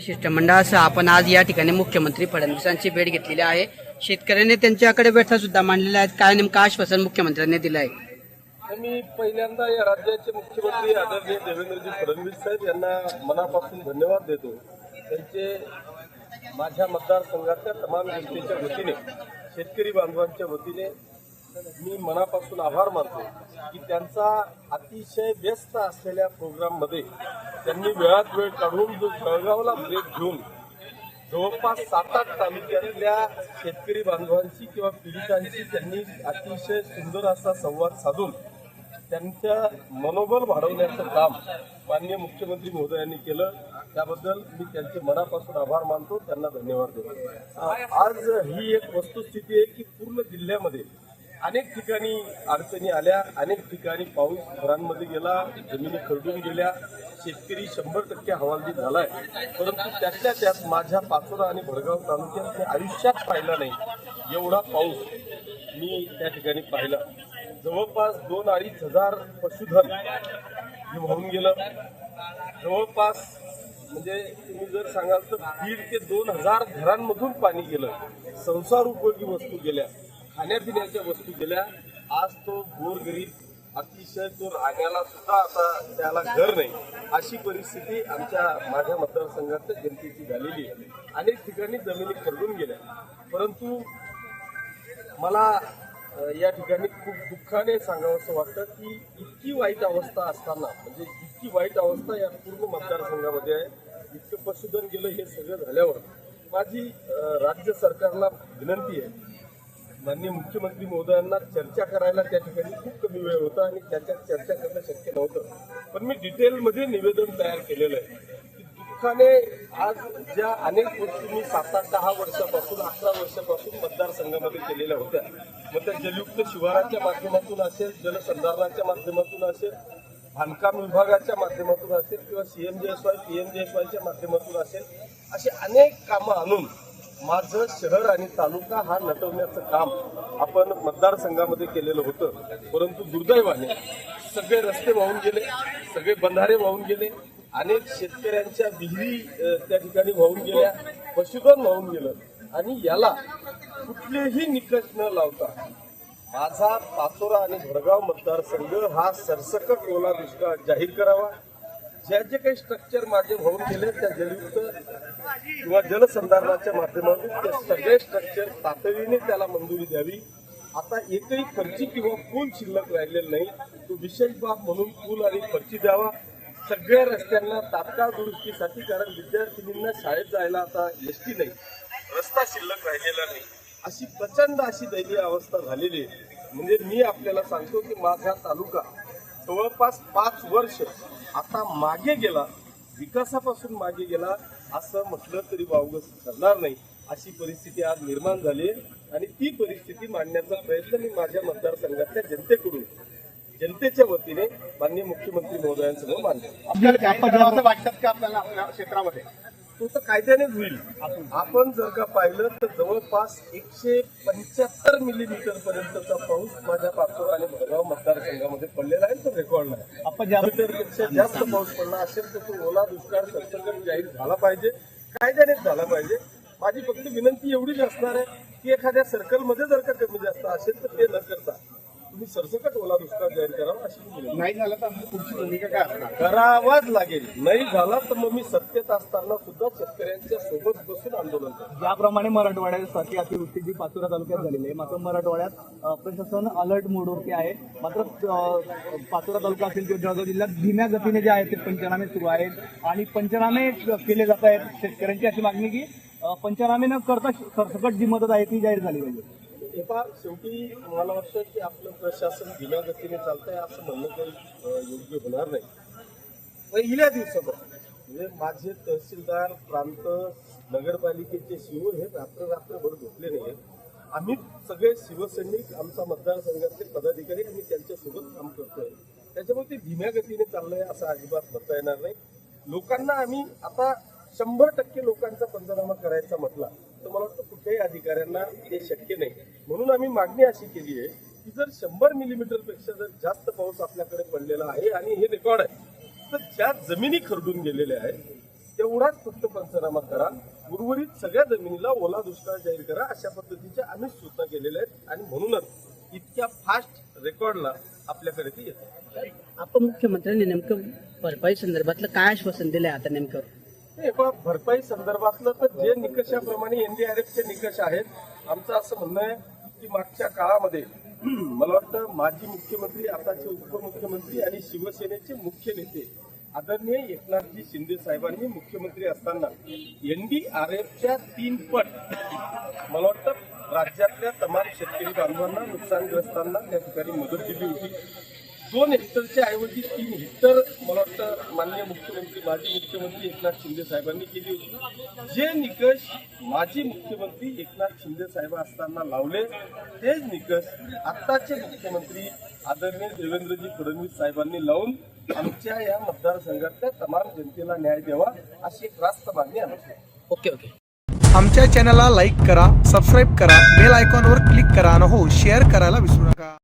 शिष्टमंडळासह आपण आज या ठिकाणी मुख्यमंत्री फडणवीसांची भेट घेतलेली आहे. शेतकऱ्यांनी त्यांच्याकडे व्यथा सुद्धा मांडलेल्या आहेत. काय नेमकं आश्वासन मुख्यमंत्र्यांनी दिलं आहे तर मी पहिल्यांदा या राज्याचे मुख्यमंत्री आदरणीय देवेंद्रजी फडणवीस साहेब यांना मनापासून धन्यवाद देतो. त्यांचे माझ्या मतदारसंघातल्या तमाम जनतेच्या वतीने शेतकरी बांधवांच्या वतीने मी मनापासून आभार मानतो की त्यांचा अतिशय व्यस्त असलेल्या प्रोग्राममध्ये त्यांनी वेळात वेळ काढून जो जळगावला ब्रेक घेऊन जवळपास सात आठ तालुक्यातल्या शेतकरी बांधवांशी किंवा पीडितांशी त्यांनी अतिशय सुंदर असा संवाद साधून त्यांचं मनोबल वाढवण्याचं काम माननीय मुख्यमंत्री महोदयांनी केलं. त्याबद्दल मी त्यांचे मनापासून आभार मानतो. त्यांना धन्यवाद देतो. आज ही एक वस्तुस्थिती आहे की पूर्ण जिल्ह्यामध्ये अनेक ठिकाणी अडचणी आल्या अनेक ठिकाणी पाऊस घरांमध्ये गेला जमिनी खरडून गेल्या शेतकरी शंभर टक्के हवालदिल झालाय. परंतु त्यातल्या त्यात माझ्या पाचोरा आणि भडगाव तालुक्यात मी आयुष्यात पाहिला नाही. एवढा पाऊस मी त्या ठिकाणी पाहिला. जवळपास दोन अडीच हजार पशुधन हे वाहून गेलं. जवळपास म्हणजे तुम्ही जर सांगाल तर दीड ते दोन हजार घरांमधून पाणी गेलं. संसार उपयोगी वस्तू गेल्या. खाण्यापिण्याच्या वस्तू गेल्या आज तो गोरगरीब अतिशय तो रागाला सुद्धा आता त्याला घर नाही. अशी परिस्थिती आमच्या माझ्या मतदारसंघातल्या जनतेची झालेली आहे. अनेक ठिकाणी जमिनी खरडून गेल्या. परंतु मला या ठिकाणी खूप दुःखाने सांगावंसं वाटतं की इतकी वाईट अवस्था असताना म्हणजे इतकी वाईट अवस्था या पूर्ण मतदारसंघामध्ये आहे. इतकं पशुधन गेलं हे सगळं झाल्यावर माझी राज्य सरकारला विनंती आहे माननीय मुख्यमंत्री महोदयांना चर्चा करायला त्या ठिकाणी खूप कमी वेळ होता आणि त्याच्यात चर्चा करणं शक्य नव्हतं. पण मी डिटेलमध्ये निवेदन तयार केलेलं आहे. दुःखाने आज ज्या अनेक गोष्टी मी सात आठ दहा वर्षापासून अकरा वर्षापासून मतदारसंघामध्ये केलेल्या होत्या. मग त्या जलयुक्त शिवाराच्या माध्यमातून असेल जलसंधारणाच्या माध्यमातून असेल बांधकाम विभागाच्या माध्यमातून असेल किंवा सीएमजीएसवाय पीएमजीएसवायच्या माध्यमातून असेल अशी अनेक कामं आणून माझं शहर आणि तालुका हा नटवण्याचं काम आपण मतदारसंघामध्ये केलेलं होतं. परंतु दुर्दैवाने सगळे रस्ते वाहून गेले सगळे बंधारे वाहून गेले अनेक शेतकऱ्यांच्या विहिरी त्या ठिकाणी वाहून गेल्या पशुधन वाहून गेलं. आणि याला कुठलेही निकष न लावता माझा पाचोरा आणि भडगाव मतदारसंघ हा सरसकट ओला दुष्काळ जाहीर करावा. ज्या जे काही स्ट्रक्चर माझे होऊन गेले त्या जलयुक्त किंवा जलसंधारणाच्या माध्यमातून ते सगळे स्ट्रक्चर तातडीने त्याला मंजुरी द्यावी. आता एकही खर्ची किंवा पूल शिल्लक राहिलेला नाही तो विशेष बाब म्हणून पूल आणि खर्ची द्यावा. सगळ्या रस्त्यांना तात्काळ दुरुस्तीसाठी कारण विद्यार्थिनींना शाळेत जायला आता एस टी नाही रस्ता शिल्लक राहिलेला नाही. अशी प्रचंड अशी दैनीय अवस्था झालेली आहे. म्हणजे मी आपल्याला सांगतो की माझा तालुका जवळपास पाच वर्ष आता मागे गेला विकासापासून मागे गेला असं म्हटलं तरी वावग ठरणार नाही. अशी परिस्थिती आज निर्माण झाली आहे आणि ती परिस्थिती मांडण्याचा प्रयत्न मी माझ्या मतदारसंघातल्या जनतेकडून जनतेच्या वतीने माननीय मुख्यमंत्री महोदयांसमोर मांडले आपल्याला वाटतात का आपल्याला आपल्या क्षेत्रामध्ये? कायद्यानेच होईल. आपण जर का पाहिलं तर जवळपास एकशे पंच्याहत्तर मिलीमीटर पर्यंतचा पाऊस माझ्या पाचोर आणि भडगाव मतदारसंघामध्ये पडलेला आहे तो रेकॉर्ड नाही. आपण ज्या पेक्षा जास्त पाऊस पडला असेल तर तो ओला दुष्काळ सरसकट जाहीर झाला पाहिजे. कायद्यानेच झाला पाहिजे. माझी फक्त विनंती एवढीच असणार आहे की एखाद्या सर्कलमध्ये जर का कमी जास्त असेल तर ते न करता तुम्ही सरसकट ओला दुष्काळ जाहीर करावा अशी विनंती नाही झालं तर पुढची भूमिका काय असणार? करावाच लागेल. नाही झाला तर मग मी सत्तेत असताना सुद्धा शेतकऱ्यांच्या सोबत बसून आंदोलन करेन. ज्याप्रमाणे मराठवाड्यासाठी अतिवृष्टी जी पाचोरा तालुक्यात झालेली आहे. मात्र मराठवाड्यात अ, प्रशासन अलर्ट मोडवरती आहे. मात्र अ, पाचोरा तालुका असेल किंवा जळगाव जिल्ह्यात धीम्या गतीने जे आहेत ते पंचनामे सुरू आहेत. आणि पंचनामे केले जात आहेत. शेतकऱ्यांची अशी मागणी की अ, पंचनामे न करता सरसकट जी मदत आहे ती जाहीर झाली पाहिजे. हे पहा शेवटी मला वाटतं की आपलं प्रशासन धीम्या गतीने चालतंय असं म्हणणं काही योग्य होणार नाही. पहिल्या दिवसापासून म्हणजे माझे तहसीलदार प्रांत नगरपालिकेचे शिव हे रात्र रात्रभर झोपले नाही आम्ही सगळे शिवसैनिक आमचा मतदारसंघातले पदाधिकारी आम्ही त्यांच्यासोबत काम करतोय. त्याच्यामुळे ते धीम्या गतीने चाललंय असं अजिबात म्हणता येणार नाही. लोकांना आम्ही आता शंभर टक्के लोकांचा पंचनामा करायचा म्हटला तर मला वाटतं कुठल्याही अधिकाऱ्यांना ते शक्य नाही. म्हणून आम्ही मागणी अशी केली आहे की जर शंभर मिलीमीटरपेक्षा जर जास्त पाऊस आपल्याकडे पडलेला आहे आणि हे रेकॉर्ड आहे तर ज्या जमिनी खरडून गेलेल्या आहेत तेवढाच फक्त पंचनामा करा. उर्वरित सगळ्या जमिनीला ओला दुष्काळ जाहीर करा अशा पद्धतीच्या आम्ही सूचना केलेल्या आहेत आणि म्हणूनच इतक्या फास्ट रेकॉर्डला आपल्याकडे ते येतं. आपण मुख्यमंत्र्यांनी नेमकं भरपाई संदर्भातलं काय आश्वासन दिलंय आता नेमकं? भरपाई संदर्भातलं तर जे निकषाप्रमाणे एनडीआरएफचे निकष आहेत आमचं असं म्हणणं आहे की मागच्या काळामध्ये मला वाटतं माजी मुख्यमंत्री आताचे उपमुख्यमंत्री आणि शिवसेनेचे मुख्य नेते आदरणीय एकनाथजी शिंदे साहेबांनी मुख्यमंत्री असताना एनडीआरएफच्या तीन पट मला वाटतं राज्यातल्या तमाम शेतकरी बांधवांना नुकसानग्रस्तांना त्या ठिकाणी मदत दिली होती. दोन हेक्टरच्या ऐवजी तीन हेक्टर मला वाटतं माननीय मुख्यमंत्री माजी मुख्यमंत्री एकनाथ शिंदे साहेबांनी केली होती. जे निकष माजी मुख्यमंत्री एकनाथ शिंदे साहेब असताना लावले तेच निकष आत्ताचे मुख्यमंत्री आदरणीय देवेंद्रजी फडणवीस साहेबांनी लावून आमच्या या मतदारसंघातल्या तमाम जनतेला न्याय द्यावा अशी एक रास्त मागणी आमची आहे. Okay okay. आमच्या चॅनलला लाईक करा सबस्क्राईब करा बेल आयकॉनवर क्लिक करा आणि हो शेअर करायला विसरू नका.